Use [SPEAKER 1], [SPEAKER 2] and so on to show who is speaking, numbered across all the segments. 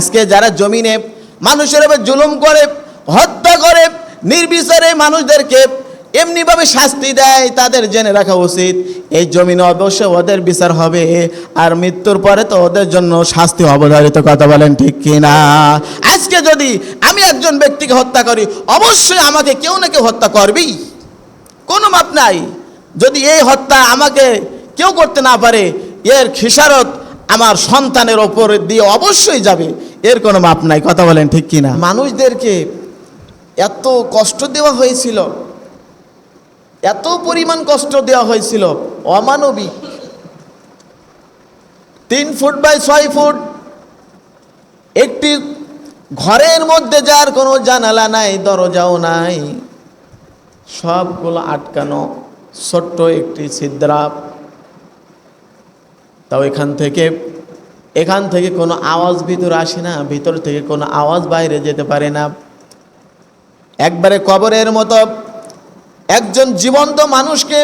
[SPEAKER 1] আজকে যারা জমিনে মানুষের উপর জুলুম করে, হত্যা করে, নির্বিচারে মানুষদেরকে এমনিভাবে শাস্তি দেয়, তাদের জেনে রাখা উচিত, এই জমিনে অবশ্যই ওদের বিচার হবে আর মৃত্যুর পরে তো ওদের জন্য শাস্তি অবধারিত কথা বলেন ঠিক কিনা? আজকে যদি আমি একজন ব্যক্তিকে হত্যা করি, অবশ্যই আমাকে কেউ না কেউ হত্যা করবেই। কোনো মাপ নাই। যদি এই হত্যা আমাকে কেউ করতে না পারে, এর খিসারত আমার সন্তানের ওপর দিয়ে অবশ্যই যাবে। এর কোনো মাপ নাই, কথা বলেন ঠিক কিনা? মানুষদেরকে এত কষ্ট দেওয়া হয়েছিল, এত পরিমাণ কষ্ট দেওয়া হয়েছিল, অমানবিক। তিন ফুট বাই ছয় ফুট, একটি ঘরের মধ্যে যার কোনো জানালা নাই, দরজাও নাই, সবগুলো আটকানো ছোট্ট একটি ছিদ্রাপ। তাও এখান থেকে এখান থেকে কোনো আওয়াজ ভিতর আসে না, ভিতর থেকে কোনো আওয়াজ বাইরে যেতে পারে না। একবারে কবরের মতো একজন জীবন্ত মানুষকে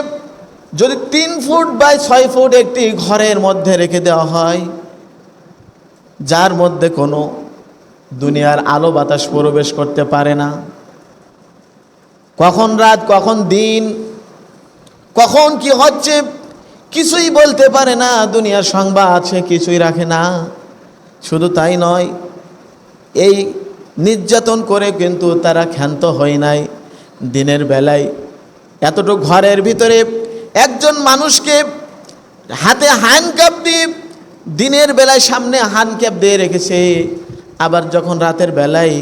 [SPEAKER 1] যদি তিন ফুট বাই ছয় ফুট একটি ঘরের মধ্যে রেখে দেওয়া হয়, যার মধ্যে কোনো দুনিয়ার আলো বাতাস প্রবেশ করতে পারে না। কখন রাত, কখন দিন, কখন কি হচ্ছে কিছুই বলতে পারে না, দুনিয়ার সংবাদ আছে কিছুই রাখে না। শুধু তাই নয়, এই নির্যাতন করে কিন্তু তারা ক্ষান্ত হয় নাই দিনের বেলায়। এতটুকু ঘরের ভিতরে একজন মানুষকে হাতে হ্যান্ডকাপ দিয়ে দিনের বেলায় সামনে হ্যান্ডক্যাপ দিয়ে রেখেছে। আবার যখন রাতের বেলায়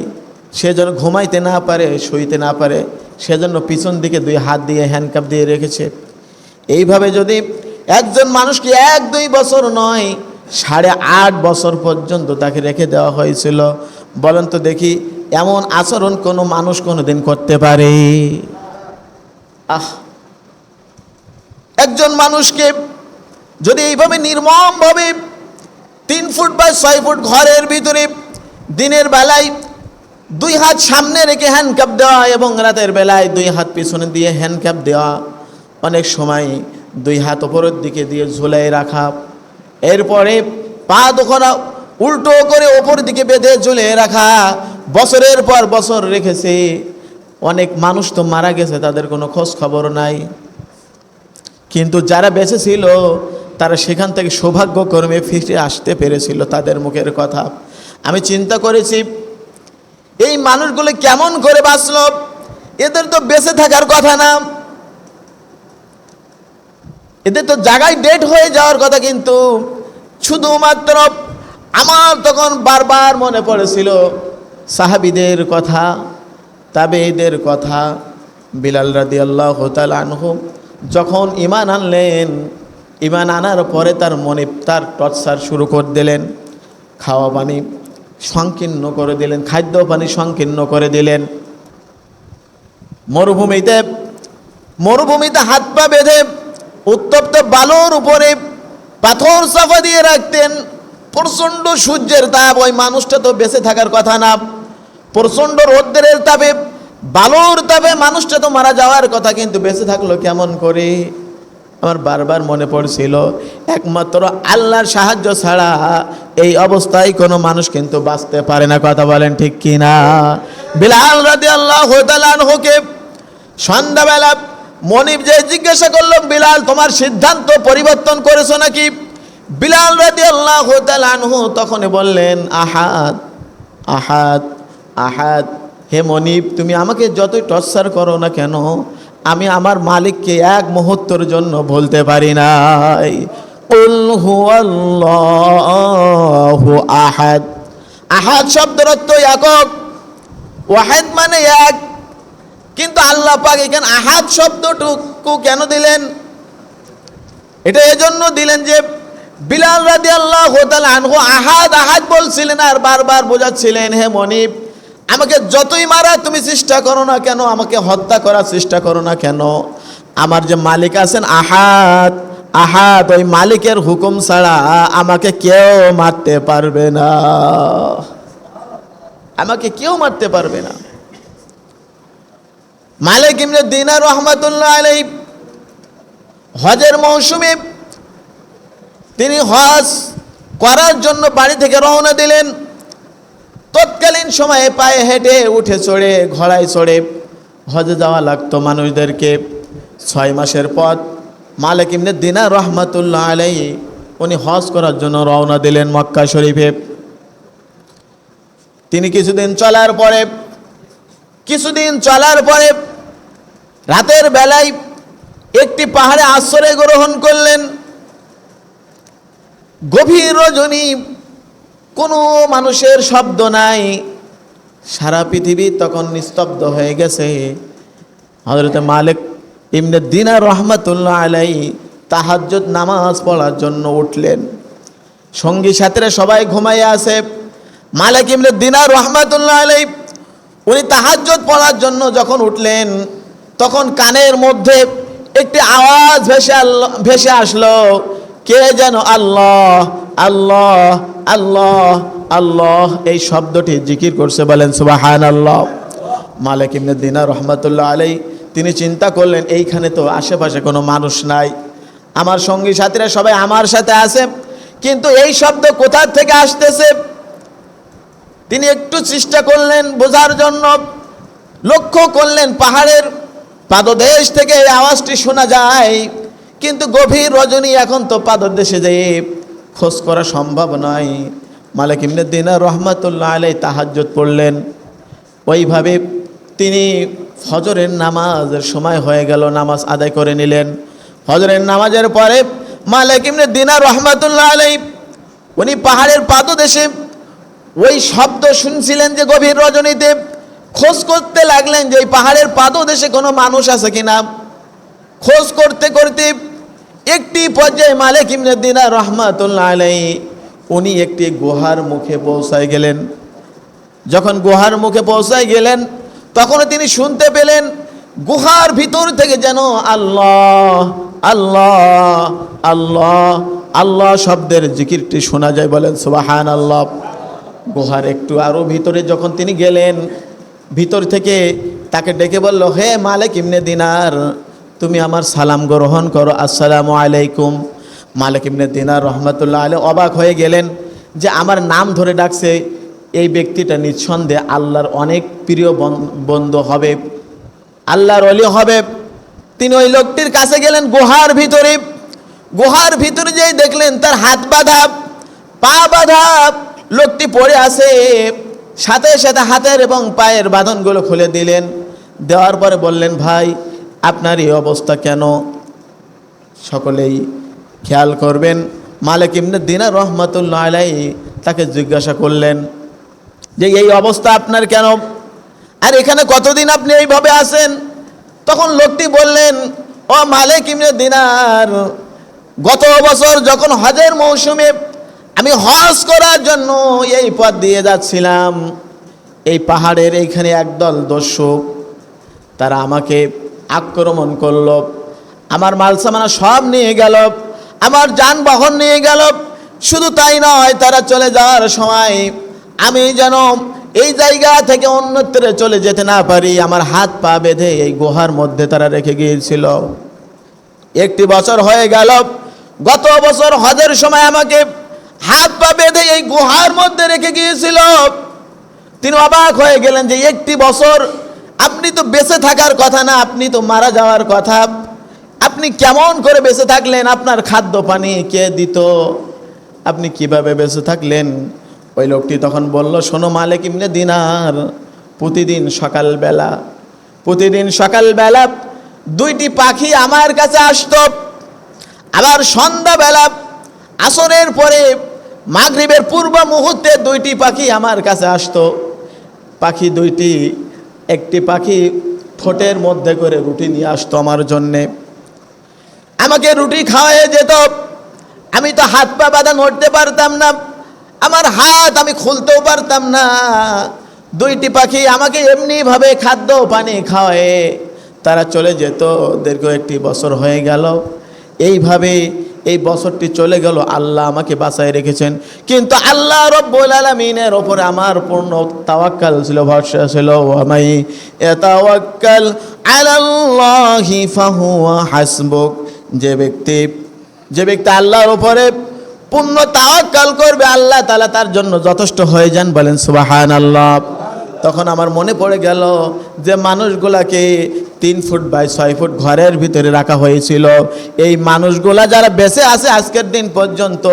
[SPEAKER 1] সে যেন ঘুমাইতে না পারে, শুইতে না পারে সেজন্য পিছন দিকে দুই হাত দিয়ে হ্যান্ডকাপ দিয়ে রেখেছে। এইভাবে যদি একজন মানুষকে এক দুই বছর নয়, সাড়ে আট বছর পর্যন্ত তাকে রেখে দেওয়া হয়েছিল। বলেন তো দেখি, এমন আচরণ কোনো মানুষ কোনো দিন করতে পারে? আহ! একজন মানুষকে যদি এইভাবে নির্মমভাবে তিন ফুট বা ছয় ফুট ঘরের ভিতরে দিনের বেলায় দুই হাত সামনে রেখে হ্যান্ডকাপ দেওয়া এবং রাতের বেলায় দুই হাত পিছনে দিয়ে হ্যান্ডকাপ দেওয়া, অনেক সময় দুই হাত ওপরের দিকে দিয়ে ঝুলাই রাখা। এরপরে পা দোকানা উল্টো করে ওপর দিকে বেঁধে ঝুলে রাখা। বছরের পর বছর রেখেছে। অনেক মানুষ তো মারা গেছে, তাদের কোনো খোঁজ খবর নাই। কিন্তু যারা বেঁচে ছিল তারা সেখান থেকে সৌভাগ্যক্রমে ফিরে আসতে পেরেছিল তাদের মুখের কথা। আমি চিন্তা করেছি, এই মানুষগুলো কেমন করে বাঁচল? এদের তো বেঁচে থাকার কথা না। এদের তো জায়গায় ডেট হয়ে যাওয়ার কথা কিন্তু শুধুমাত্র আমার তখন বারবার মনে পড়েছিল, সাহাবিদের কথা তাবেদের কথা, বিলাল রাদি আল্লাহ আনহু যখন ইমান আনলেন ইমান আনার পরে তার মনে, তার টর্চার শুরু করে দিলেন, খাওয়া পানি সংকীর্ণ করে দিলেন, খাদ্য পানি সংকীর্ণ করে দিলেন। মরুভূমিতে মরুভূমিতে হাত পা বেঁধে উত্তপ্ত বালুর উপরে পাথর চাপা দিয়ে রাখতেন। প্রচণ্ড সূর্যের তাপ, ওই মানুষটা তো বেঁচে থাকার কথা না। প্রচণ্ড রৌদ্রের তাপে, বালুর তাপে মানুষটা তো মারা যাওয়ার কথা, কিন্তু বেঁচে থাকল কেমন করে? আমার বারবার মনে পড়ছিল, একমাত্র আল্লাহর সাহায্য ছাড়া এই অবস্থায় কোনো মানুষ কিন্তু বাঁচতে পারে না। কথা বলেন ঠিক কিনা? বিলাল রাদি আল্লাহ হোকে সন্ধ্যাবেলা মনিব যে জিজ্ঞাসা করল, বিলাল, তোমার সিদ্ধান্ত পরিবর্তন করেছ নাকি? বিলাল রাদি আল্লাহ আনহু তখনই বললেন আহাত আহাত আহাত হে মনিব, তুমি আমাকে যতই টর্চার করো না কেন, আমি আমার মালিককে এক মুহূর্তের জন্য বলতে পারি নাই। আহাদ। আহাদ শব্দের অর্থ একক ওয়াহেদ মানে এক। কিন্তু আল্লাহ পাক এখানে আহাদ শব্দটুকু কেন দিলেন? এটা এজন্য দিলেন যে বিলাল রাদি আল্লাহ আনহু আহাদ আহাদ বলছিলেন আর বারবার বোঝাচ্ছিলেন, হে মনিব, আমাকে যতই মারা তুমি চেষ্টা করো না কেন? আমাকে হত্যা করার চেষ্টা করো না কেন? আমার যে মালিক আছেন আহাদ আহাদ ওই মালিকের হুকুম ছাড়া আমাকে কেউ মারতে পারবে না। আমাকে কেউ মারতে পারবে না। মালিক ইমনে দিনার রহমতুল্লাহ আলাই হজের মৌসুমে তিনি হজ করার জন্য বাড়ি থেকে রওনা দিলেন। তৎকালীন সময়ে পায়ে হেঁটে উঠে চড়ে, ঘোড়ায় চড়ে হজে যাওয়া লাগতো মানুষদেরকে। ছয় মাসের পথ মালিক ইমনে দিনা রহমাতুল্লাহ আলাই উনি হজ করার জন্য রওনা দিলেন মক্কা শরীফে। তিনি কিছুদিন চলার পরে, কিছুদিন চলার পরে রাতের বেলায় একটি পাহাড়ে আশ্রয় গ্রহণ করলেন। গভীর রজনী, কোনো মানুষের শব্দ নাই। সারা পৃথিবী তখন নিস্তব্ধ হয়ে গেছে। হজরত মালিক ইমনে দিনা রহমতুল্লাহ আলাই তাহাজ্জুদ নামাজ পড়ার জন্য উঠলেন। সঙ্গী সাথীরা সবাই ঘুমাইয়া আছে। মালিক ইমনে দিনা রহমতুল্লাহ আলাই উনি তাহাজ্জুদ পড়ার জন্য যখন উঠলেন তখন কানের মধ্যে একটি আওয়াজ ভেসে ভেসে আসলো। কে যেন আল্লাহ আল্লাহ আল্লাহ আল্লাহ, এই শব্দটি জিকির করছে বলেন সুবাহান আল্লাহ মালিক ইবনে দিনা রহমতুল্লাহ আলাই তিনি চিন্তা করলেন, এইখানে তো আশেপাশে কোনো মানুষ নাই। আমার সঙ্গী সাথীরা সবাই আমার সাথে আছে, কিন্তু এই শব্দ কোথা থেকে আসতেছে? তিনি একটু চেষ্টা করলেন বোঝার জন্য, লক্ষ্য করলেন পাহাড়ের পাদদেশ থেকে এই আওয়াজটি শোনা যায়, কিন্তু গভীর রজনী এখন তো পাদদেশে যেয়ে খোঁজ করা সম্ভব নয়। মালিক ইমনে দিনা রহমাতুল্লাহ আলাই তাহাজ্জুদ পড়লেন, ওইভাবে তিনি ফজরের নামাজের সময় হয়ে গেল, নামাজ আদায় করে নিলেন। ফজরের নামাজের পরে মালিক ইমনে দিনা রহমাতুল্লাহ আলাই উনি পাহাড়ের পাদদেশে ওই শব্দ শুনছিলেন যে গভীর রজনীতে। খোঁজ করতে লাগলেন যে ওই পাহাড়ের পাদদেশে কোনো মানুষ আছে কিনা খোঁজ করতে করতে একটি পর্যায়ে মালিক ইমনে রহমাতুল্লাহ আলাই উনি একটি গুহার মুখে পৌঁছায় গেলেন। যখন গুহার মুখে পৌঁছায় গেলেন তখন তিনি শুনতে পেলেন, গুহার ভিতর থেকে যেন আল্লাহ আল্লাহ আল্লাহ আল্লাহ শব্দের জিকিরটি শোনা যায় বলেন সুবাহান আল্লাহ গুহার একটু আরও ভিতরে যখন তিনি গেলেন ভিতর থেকে তাকে ডেকে বলল, হে মালিক ইমনে দিনার, তুমি আমার সালাম গ্রহণ করো। আসসালামু আলাইকুম। মালিক ইমনে দিনার রহমতুল্লাহ আলাই অবাক হয়ে গেলেন যে আমার নাম ধরে ডাকছে। এই ব্যক্তিটা নিঃসন্দেহে আল্লাহর অনেক প্রিয় বন- বন্ধু হবে, আল্লাহর অলি হবে। তিনি ওই লোকটির কাছে গেলেন গুহার ভিতরে। গুহার ভিতরে যেই দেখলেন তার হাত বাঁধা, পা বাঁধা লোকটি পড়ে আছে। সাথে সাথে হাতের এবং পায়ের বাঁধনগুলো খুলে দিলেন। দেওয়ার পরে বললেন, ভাই, আপনার এই অবস্থা কেন? সকলেই খেয়াল করবেন। মালিক ইমনে দিনা রহমতুল্লাহ আলাই তাকে জিজ্ঞাসা করলেন, যে এই অবস্থা আপনার কেন? আর এখানে কতদিন আপনি এইভাবে আছেন? তখন লোকটি বললেন, ও মালিক ইমনে দিনার, গত বছর যখন হজের মৌসুমে আমি হজ করার জন্য এই পথ দিয়ে যাচ্ছিলাম। এই পাহাড়ের এইখানে একদল দর্শক, তারা আমাকে আক্রমণ করল। আমার মালসামানা সব নিয়ে গেল, আমার যানবাহন নিয়ে গেল। শুধু তাই নয়, তারা চলে যাওয়ার সময় আমি যেন এই জায়গা থেকে অন্যত্র চলে যেতে না পারি, আমার হাত পা বেঁধে এই গুহার মধ্যে তারা রেখে গিয়েছিল। একটি বছর হয়ে গেল, গত বছর হজের সময় আমাকে হাত পা বেঁধে এই গুহার মধ্যে রেখে গিয়েছিল। তিনি অবাক হয়ে গেলেন যে একটি বছর আপনি তো বেঁচে থাকার কথা না, আপনি তো মারা যাওয়ার কথা। আপনি কেমন করে বেঁচে থাকলেন? আপনার খাদ্য পানি কে দিত? আপনি কীভাবে বেঁচে থাকলেন? ওই লোকটি তখন বলল, শোনো মালিক ইমনে দিনার, প্রতিদিন সকালবেলা প্রতিদিন সকালবেলা দুইটি পাখি আমার কাছে আসতো। আবার সন্ধ্যাবেলা আসরের পরে মাগরিবের পূর্ব মুহূর্তে দুইটি পাখি আমার কাছে আসতো। পাখি দুইটি, একটি পাখি ঠোঁটের মধ্যে করে রুটি নিয়ে আসতো আমার জন্যে। আমাকে রুটি খাওয়াই যেত। আমি তো হাত পা বাঁধা নড়তে পারতাম না। আমার হাত আমি খুলতেও পারতাম না। দুইটি পাখি আমাকে এমনিভাবে খাদ্য পানি খাওয়ায় তারা চলে যেত। দীর্ঘ একটি বছর হয়ে গেল। এইভাবে এই বছরটি চলে গেল, আল্লাহ আমাকে বাঁচায় রেখেছেন। কিন্তু আল্লাহ রব্বুল আলমিনের ওপরে আমার পূর্ণ তাওয়াক্কাল ছিল, ভরসা ছিল আমি এতাওয়াক্কাল আলাল্লাহি ফাহুয়া হাসবুক। যে ব্যক্তি যে ব্যক্তি আল্লাহর ওপরে পূর্ণ তাওয়াক্কাল করবে, আল্লাহ তাআলা তার জন্য যথেষ্ট হয়ে যান বলেন, সুবহানাল্লাহ। তখন আমার মনে পড়ে গেল যে মানুষগুলাকে তিন ফুট বাই ছয় ফুট ঘরের ভিতরে রাখা হয়েছিল। এই মানুষগুলা যারা বেঁচে আছে আজকের দিন পর্যন্ত,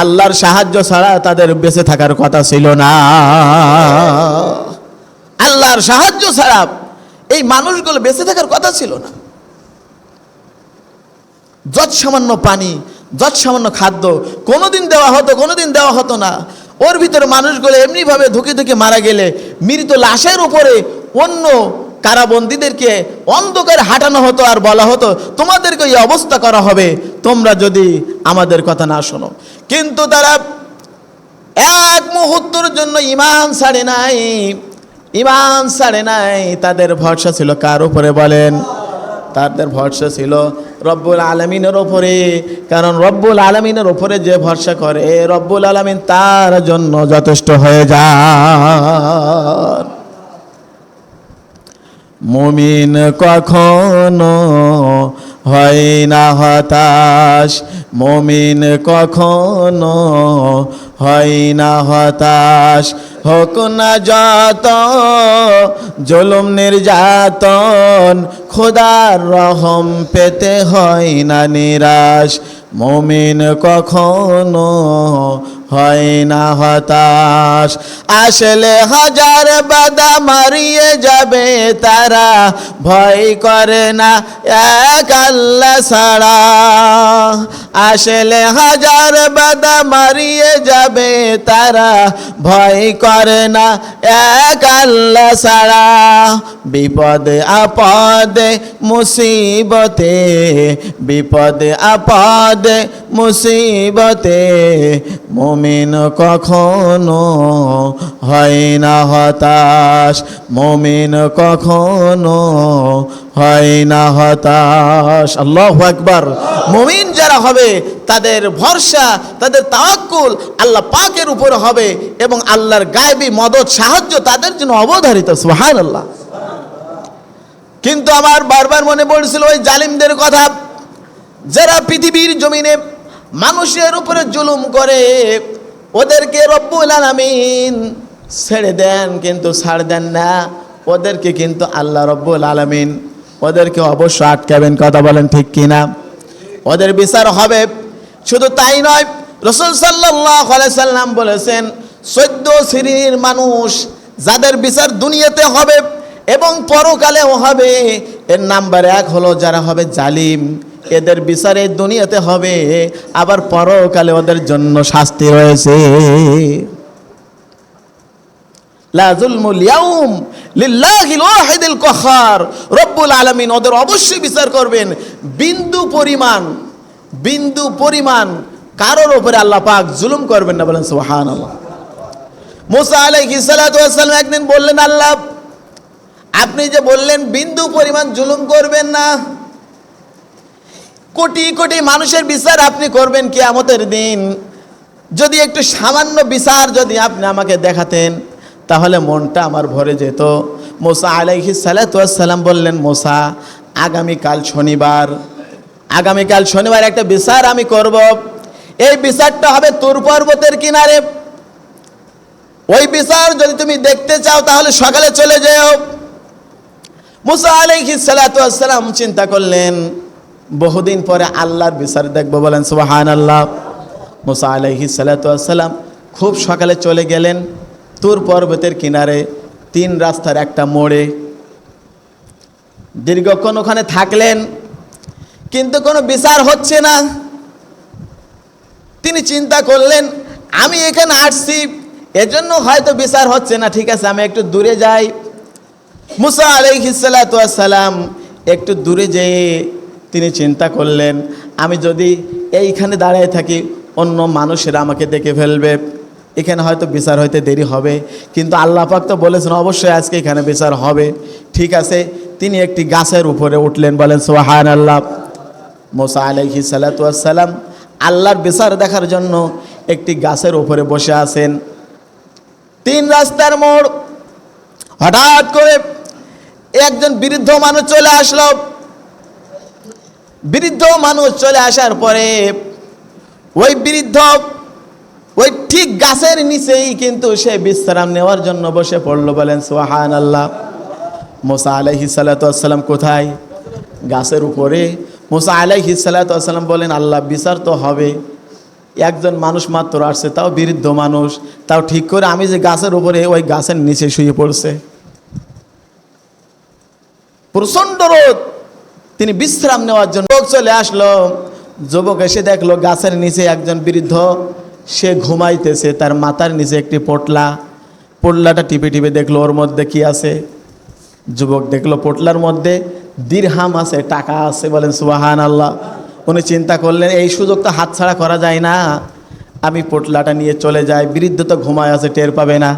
[SPEAKER 1] আল্লাহর সাহায্য ছাড়া তাদের বেঁচে থাকার কথা ছিল না। আল্লাহর সাহায্য ছাড়া এই মানুষগুলো বেঁচে থাকার কথা ছিল না। যত সামান্য পানি, যত সামান্য খাদ্য কোনোদিন দেওয়া হতো, কোনোদিন দেওয়া হতো না। ওর ভিতরে মানুষগুলো এমনিভাবে ধুকে ধুকে মারা গেলে মৃত লাশের উপরে অন্য কারাবন্দীদেরকে অন্ধকারে হাঁটানো হতো আর বলা হতো, তোমাদেরকে এই অবস্থা করা হবে, তোমরা যদি আমাদের কথা না শোনো। কিন্তু তারা এক মুহূর্তের জন্য ইমান ছাড়ে নাই ইমান ছাড়ে নাই। তাদের ভরসা ছিল কার উপরে বলেন? তাদের ভরসা ছিল রব্বুল আলমিনের ওপরে কারণ রব্বুল আলমিনের ওপরে যে ভরসা করে, রব্বুল আলমিন তার জন্য যথেষ্ট হয়ে যান। মুমিন কখনো হয় না হতাশ। মুমিন কখনো হয় না হতাশ। হোক না যত, জুলুম নির্যাতন খোদার রহম পেতে হয় না নিরাশ। মুমিন কখনো হয় না হতাশ। আসলে হাজার বাদা মারিয়ে যাবে তারা, ভয় করে না এক আল্লাহ ছাড়া। আসলে হাজার বাদা মারিয়ে যাবে তারা, ভয় করে না এক আল্লাহ ছাড়া। বিপদে আপদে, মুসিবতে, বিপদে আপদে মুসিবতে মুমিন কখনো হয় না হতাশ। মুমিন কখনো হয় না হতাশ। আল্লাহ আকবার। মুমিন যারা হবে, তাদের ভরসা, তাদের তাওয়াক্কুল আল্লাহ পাকের উপর হবে এবং আল্লাহর গায়েবী মদত, সাহায্য তাদের জন্য অবধারিত, সুবহানাল্লাহ। কিন্তু আমার বারবার মনে পড়ছিল ওই জালিমদের কথা, যারা পৃথিবীর জমিনে মানুষের উপরে জুলুম করে, ওদেরকে রব্বুল আলামিন ছেড়ে দেন কিন্তু ছাড় দেন না। ওদেরকে কিন্তু আল্লাহ রব্বুল আলামিন ওদেরকে অবশ্য আটকাবেন, কথা বলেন ঠিক কিনা? ওদের বিচার হবে। শুধু তাই নয়, রসুল সাল্লাহ সাল্লাম বলেছেন, চোদ্দ শ্রেণির মানুষ যাদের বিচার দুনিয়াতে হবে এবং পরকালেও হবে, এর নাম্বার এক হলো যারা হবে জালিম। এদের বিচারে দুনিয়াতে হবে। আবার পরকালে ওদের জন্য শাস্তি রয়েছে। ওদের অবশ্যই বিচার করবেন। বিন্দু পরিমাণ বিন্দু পরিমাণ কারোর উপরে আল্লাহ পাক জুলুম করবেন না বলেন সুবহানাল্লাহ। মুসা আলাইহিস সালাতু ওয়াস সালাম একদিন বললেন, আল্লাহ, আপনি যে বললেন বিন্দু পরিমাণ জুলুম করবেন না কোটি কোটি মানুষের বিচার আপনি করবেন কিয়ামতের দিন। যদি একটু সামান্য বিচার যদি আপনি আমাকে দেখাতেন, তাহলে মনটা আমার ভরে যেত। মোসা আলাইহি সালাম বললেন, মোসা, আগামীকাল শনিবার আগামীকাল শনিবার একটা বিচার আমি করব। এই বিচারটা হবে তুর পর্বতের কিনারে। ওই বিচার যদি তুমি দেখতে চাও, তাহলে সকালে চলে যেও। মুসা আলাইহি সালাম চিন্তা করলেন বহুদিন পরে আল্লাহর বিচার দেখব বলেন সুবাহান আল্লাহ মুসা আলাইহি সালাম খুব সকালে চলে গেলেন, তুর পর্বতের কিনারে, তিন রাস্তার একটা মোড়ে। দীর্ঘক্ষণ ওখানে থাকলেন, কিন্তু কোনো বিচার হচ্ছে না। তিনি চিন্তা করলেন, আমি এখানে আসছি, এজন্য হয়তো বিচার হচ্ছে না, ঠিক আছে, আমি একটু দূরে যাই। মুসা আলাইহিসালাম একটু দূরে যেয়ে তিনি চিন্তা করলেন, আমি যদি এইখানে দাঁড়িয়ে থাকি, অন্য মানুষেরা আমাকে দেখে ফেলবে। এখানে হয়তো বিচার হইতে দেরি হবে। কিন্তু আল্লাহ পাক তো বলেছেন, অবশ্যই আজকে এখানে বিচার হবে। ঠিক আছে? তিনি একটি গাছের উপরে উঠলেন, বলেন সোহান আল্লাহ মোসা আলাইহি সালাতাম আল্লাহর বিচার দেখার জন্য একটি গাছের উপরে বসে আছেন। তিন রাস্তার মোড়। হঠাৎ করে একজন বৃদ্ধ মানুষ চলে আসলো। বৃদ্ধ মানুষ চলে আসার পরে ওই বৃদ্ধ, ওই ঠিক গাছের নিচেই কিন্তু সে বিশ্রাম নেওয়ার জন্য বসে পড়ল। বলেন সোহান আল্লাহ মোসা আলাইহি সালাতাম কোথায়? গাছের উপরে মোসা আলাইহি সালাতাম বলেন, আল্লাহ, বিচার তো হবে। একজন মানুষ মাত্র আসছে, তাও বৃদ্ধ মানুষ। তাও ঠিক করে আমি যে গাছের উপরে, ওই গাছের নিচে শুয়ে পড়ছে। প্রচণ্ড রোদ। তিনি বিশ্রাম নেওয়ার জন্য লোক চলে আসলো। যুবক এসে দেখল গাছের নিচে একজন বৃদ্ধ, সে ঘুমাইতেছে, তার মাথার নিচে একটি পোটলা। পোটলাটা টিপে টিপে দেখল, ওর মধ্যে কি আছে? যুবক দেখল, পোটলার মধ্যে দিরহাম আছে, টাকা আছে। বলেন সুবাহান আল্লাহ উনি চিন্তা করলেন, এই সুযোগ তো হাতছাড়া করা যায় না। আমি পোটলাটা নিয়ে চলে যাই, বৃদ্ধ তো ঘুমায় আছে, টের পাবে না।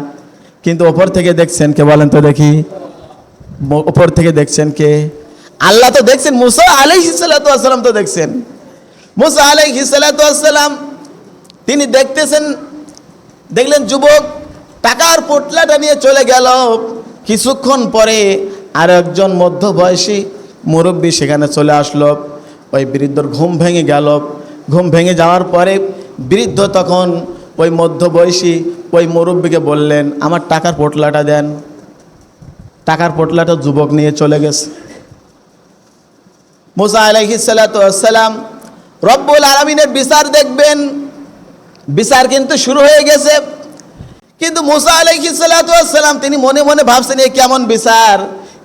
[SPEAKER 1] কিন্তু ওপর থেকে দেখছেন কে বলেন তো দেখি? ওপর থেকে দেখছেন কে? আল্লাহ তো দেখছেন, মুসা আলাই আলাইহিসাল্লাম তো দেখছেন। মুসা আলাই আলাইহিসাল্লাম তিনি দেখতেছেন, দেখলেন যুবক টাকার পোটলাটা নিয়ে চলে গেল। কিছুক্ষণ পরে আর একজন মধ্যবয়সী মুরব্বী সেখানে চলে আসলো। ওই বৃদ্ধর ঘুম ভেঙে গেল। ঘুম ভেঙে যাওয়ার পরে বৃদ্ধ তখন ওই মধ্যবয়সী ওই মুরব্বীকে বললেন, আমার টাকার পোটলাটা দেন। টাকার পোটলাটা যুবক নিয়ে চলে গেছে। মুসা আলাইহিসাল্লাম রব্বুল আলমিনের বিচার দেখবেন। বিচার কিন্তু শুরু হয়ে গেছে। কিন্তু মুসা আলাইহিসাল্লাম তিনি মনে মনে ভাবছেন, এ কেমন বিচার?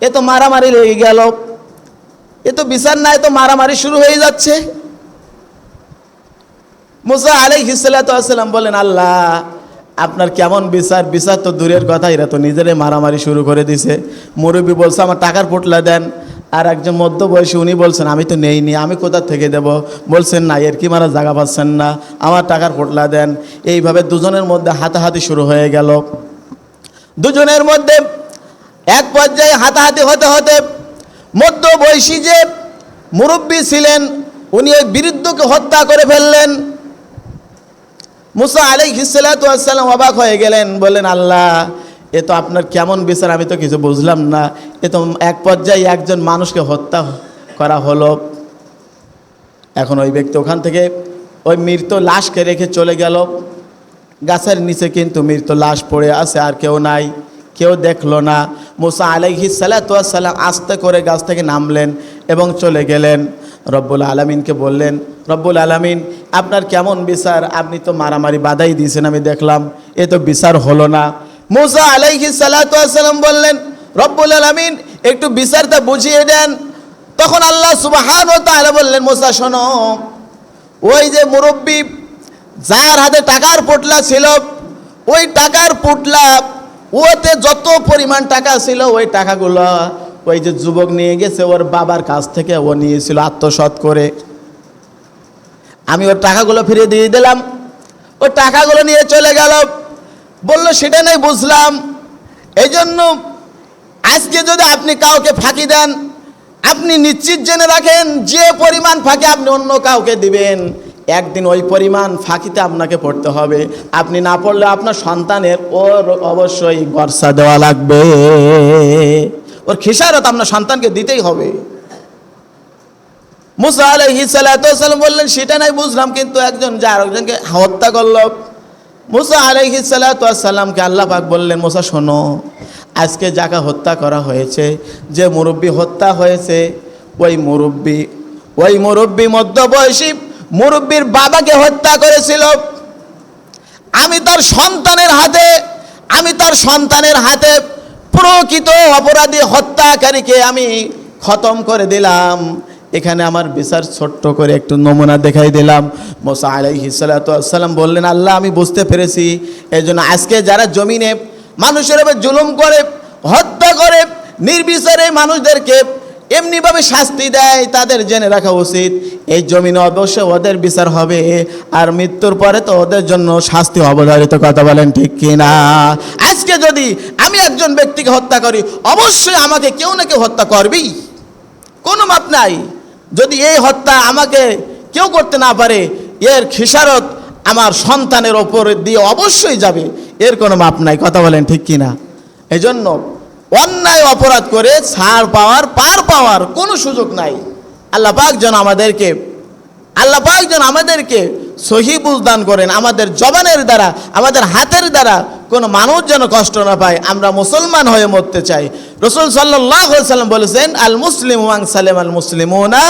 [SPEAKER 1] এ তো মারামারি লেগে গেল। এ তো বিচার না এ তো মারামারি শুরু হয়ে যাচ্ছে। মুসা আলাইহিসাল্লাম বলেন, আল্লাহ, আপনার কেমন বিচার? বিচার তো দূরের কথা, এরা তো নিজেরাই মারামারি শুরু করে দিছে। মুরব্বী বলছে, আমার টাকার পোটলা দেন। আর একজন মধ্যবয়সী উনি বলছেন, আমি তো নেইনি, আমি কোথা থেকে দেব? বলছেন, না, এর কি মারা জায়গা পাচ্ছেন না, আমার টাকার পোটলা দেন। এইভাবে দুজনের মধ্যে হাতাহাতি শুরু হয়ে গেল। দুজনের মধ্যে এক পর্যায়ে হাতাহাতি হতে হতে মধ্যবয়সী যে মুরব্বী ছিলেন, উনি ওই বিরুদ্ধকে হত্যা করে ফেললেন। মুসা আলাই হিসালাম অবাক হয়ে গেলেন, বললেন, আল্লাহ এ তো আপনার কেমন বিচার, আমি তো কিছু বুঝলাম না। এ তো এক পর্যায়ে একজন মানুষকে হত্যা করা হলো। এখন ওই ব্যক্তি ওখান থেকে ওই মৃত লাশকে রেখে চলে গেল। গাছের নিচে কিন্তু মৃত লাশ পড়ে আছে, আর কেউ নাই, কেউ দেখল না। মুসা আলাইহি সালাম আস্তে করে গাছ থেকে নামলেন এবং চলে গেলেন। রব্বুল আলমিনকে বললেন, রব্বুল আলমিন, আপনার কেমন বিচার? আপনি তো মারামারি বাধাই দিয়েছেন, আমি দেখলাম। এ তো বিচার হলো না। মুসা আলাইহি সালাম বললেন, রব্বুল আলমিন, একটু বিচারটা বুঝিয়ে দেন। তখন আল্লাহ সুবাহান ও তাহলে বললেন, মুসা, শোনো, ওই যে মুরব্বী, যার হাতে টাকার পোটলা ছিল, ওই টাকার পোটলা, ওতে যত পরিমাণ টাকা ছিল, ওই টাকাগুলো ওই যে যুবক নিয়ে গেছে, ওর বাবার কাছ থেকে ও নিয়েছিল আত্মসৎ করে। আমি ওর টাকাগুলো ফিরিয়ে দিয়ে দিলাম। ও টাকাগুলো নিয়ে চলে গেল। বলল, সেটা নেই বুঝলাম। এই জন্য আজকে যদি আপনি কাউকে ফাঁকি দেন, আপনি নিশ্চিত জেনে রাখেন, যে পরিমাণ ফাঁকি আপনি অন্য কাউকে দিবেন, একদিন ওই পরিমাণ ফাঁকিতে আপনাকে পড়তে হবে। আপনি না পড়লে আপনার সন্তানের ওর অবশ্যই বর্ষা দেওয়া লাগবে। ওর খেসারত আপনার সন্তানকে দিতেই হবে। মুসা আলহি সাল্লাম বললেন, সেটা নাই বুঝলাম, কিন্তু একজন যে আরেকজনকে হত্যা করল মুসা আলহি সাল্লামকে আল্লাহ পাক বললেন, মুসা, শোনো, আজকে যাকে হত্যা করা হয়েছে, যে মুরব্বী হত্যা হয়েছে, ওই মুরব্বী ওই মুরব্বী মধ্যবয়সী মুরব্বীর বাবাকে হত্যা করেছিল। আমি তার সন্তানের হাতে, আমি তার সন্তানের হাতে প্রকৃত অপরাধী হত্যাকারীকে আমি খতম করে দিলাম। এখানে আমার বিচার ছোট্ট করে একটু নমুনা দেখাই দিলাম। মোসা আলাইহি সাল্লাম বললেন, আল্লাহ, আমি বুঝতে পেরেছি। এই জন্য আজকে যারা জমিনে মানুষের উপর জুলুম করে, হত্যা করে, নির্বিচারে মানুষদেরকে এমনিভাবে শাস্তি দেয়, তাদের জেনে রাখা উচিত, এই জমিনে অবশ্যই ওদের বিচার হবে। আর মৃত্যুর পরে তো ওদের জন্য শাস্তি অবধারিত কথা বলেন ঠিক কি না আজকে যদি আমি একজন ব্যক্তিকে হত্যা করি, অবশ্যই আমাকে কেউ না কেউ হত্যা করবেই। কোনো মাপ নাই। যদি এই হত্যা আমাকে কেউ করতে না পারে, এর খিসারত আমার সন্তানের ওপর দিয়ে অবশ্যই যাবে। এর কোনো মাপ নাই, কথা বলেন ঠিক কি না এই জন্য অন্যায় অপরাধ করে ছাড় পাওয়ার, পার পাওয়ার কোনো সুযোগ নাই। আল্লাহ পাক যেন আমাদেরকে, আল্লাহ পাক যেন আমাদেরকে সহি বুঝ দান করেন, আমাদের জবানের দ্বারা, আমাদের হাতের দ্বারা কোনো মানুষ যেন কষ্ট না পায়, আমরা মুসলমান হয়ে মরতে চাই। রসুল সাল্লাহ সাল্লাম বলেছেন, আল মুসলিম ওয়াং সালেম আল মুসলিমোনা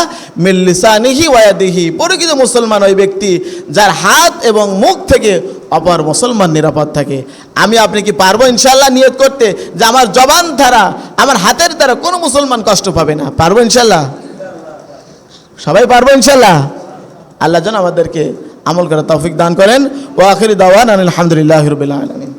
[SPEAKER 1] মিল্লিসানিহি ওয়াদিহি পরিচিত মুসলমান ওই ব্যক্তি যার হাত এবং মুখ থেকে অপর মুসলমান নিরাপদ থাকে। আমি আপনি কি পারব ইনশাল্লাহ নিয়ত করতে যে আমার জবান দ্বারা, আমার হাতের দ্বারা কোনো মুসলমান কষ্ট পাবে না? পারব ইনশাল্লাহ সবাই পারব ইনশাল্লাহ আল্লাহ যেন আমাদেরকে আমল করে তৌফিক দান করেন। ও আখিরি দাওয়ান আলহামদুলিল্লাহ রবিল্লা আলমিন।